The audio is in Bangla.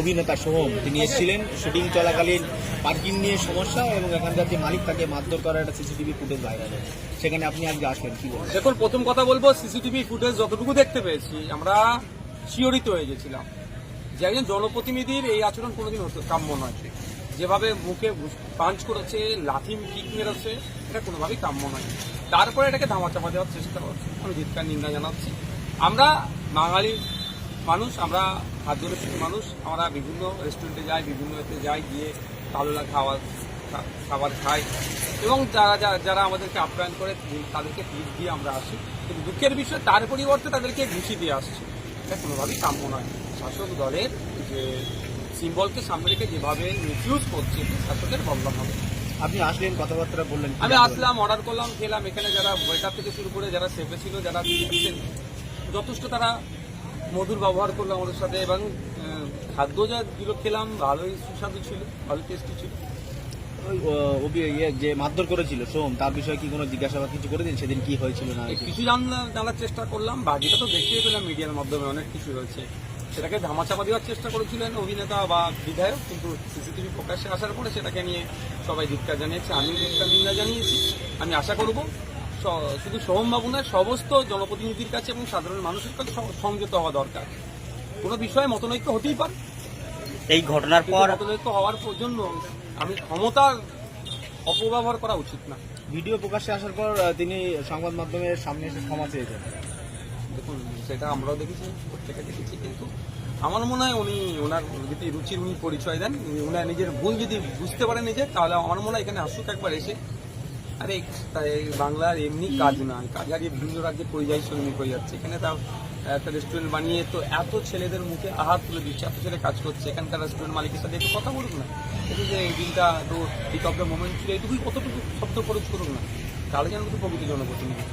অভিনেতা সোহম তিনি এসেছিলেন। শুটিং চলাকালীন পার্কিং নিয়ে সমস্যা এবং এখানকার যে মালিক তাকে মারধর করার একটা সিসিটিভি ফুটেজ ভাইরাল সেখানে আপনি আজকে আসলেন কি বলবেন? দেখুন, প্রথম কথা বলব, সিসিটিভি ফুটেজ যতটুকু দেখতে পেয়েছি, আমরা শিওরিত হয়ে গেছিলাম যে একজন জনপ্রতিনিধির এই আচরণ কোনোদিন হতে কাম্য নয়। যেভাবে মুখে পাঞ্চ করেছে, লাথি কিক মেরেছে, এটা কোনোভাবেই কাম্য নয়। তারপরে এটাকে ধামাচাপা দেওয়ার চেষ্টা করছে। আমি ধিৎকার, নিন্দা জানাচ্ছি। আমরা বাঙালি মানুষ আমরা খাদ্যরসিক মানুষ আমরা বিভিন্ন রেস্টুরেন্টে যাই বিভিন্ন এতে যাই গিয়ে ভালো লাগে খাবার খাবার খাই এবং যারা যারা- যারা আমাদেরকে আপ্যায়ন করে তাদেরকে টিপ দিয়ে আমরা আসি। কিন্তু দুঃখের বিষয় তার পরিবর্তে তাদেরকে ঘুষি দিয়ে আসছি। এটা কোনোভাবেই কাম্য নয়। শাসক দলের যে সিম্বলকে সামনে রেখে যেভাবে মিসইউজ করছে শাসকের বদলাম হবে। আপনি আসলেন কথাবার্তা বললেন আমি আসলাম অর্ডার করলাম খেলাম। এখানে যারা ওয়েটার থেকে শুরু করে যারা সেফে ছিল যারা যথেষ্ট তারা মধুর ব্যবহার করল আমাদের সাথে এবং খাদ্য যা দিল খেলাম ভালোই সুস্বাদু ছিল ভালো টেস্টি ছিল। ওই, ইয়ে, যে মারধর করেছিল সোহম তার বিষয়ে কি কোনো জিজ্ঞাসাবাদ কিছু করে দিন? সেদিন কি হয়েছিল না কিছু জানার চেষ্টা করলাম বাকিটা তো দেখতেই পেলাম মিডিয়ার মাধ্যমে অনেক কিছু রয়েছে সেটাকে ধামাচাপা দেওয়ার চেষ্টা করেছিলেন অভিনেতা বা বিধায়ক কিন্তু সিসিটিভি প্রকাশ্যে আসার পরে সেটাকে নিয়ে সবাই ধিক্কার জানিয়েছে আমি ধিক্কার নিন্দা জানিয়েছি। আমি আশা করব স- শুধু সোহমবাবু নয় সমস্ত জনপ্রতিনিধির কাছে এবং সাধারণ মানুষের কাছে সংযত হওয়া দরকার। কোনো বিষয়ে মতনৈক্য হতেই পারে। এই ঘটনার পর মতনৈক্য হওয়ার জন্য আমি ক্ষমতার অপব্যবহার করা উচিত না। ভিডিও প্রকাশ্যে আসার পর তিনি সংবাদ মাধ্যমের সামনে এসে ক্ষমা চেয়েছেন দেখুন সেটা আমরাও দেখেছি প্রত্যেকে দেখেছি কিন্তু আমার মনে হয় উনি ওনার যদি রুচির উনি পরিচয় দেন উনি ওনার নিজের ভুল যদি বুঝতে পারেন নিজে তাহলে আমার মনে হয় এখানে আসুক একবার এসে। আরে বাংলার এমনি কাজ না কাজ হারিয়ে বিভিন্ন রাজ্যে পরিযায়ী শ্রমিক হয়ে যাচ্ছে। এখানে তাও একটা রেস্টুরেন্ট বানিয়ে তো এত ছেলেদের মুখে আহার তুলে দিচ্ছে, এত ছেলে কাজ করছে। এখানকার রেস্টুরেন্ট মালিকের সাথে একটু কথা বলুক না। একটু যে এই দিনটা, তো পিক অফ দ্য মোমেন্ট ছিল এইটুকুই কতটুকু শব্দ খরচ করুক না। তাহলে যেন প্রকৃতি জনপ্রতিনিধি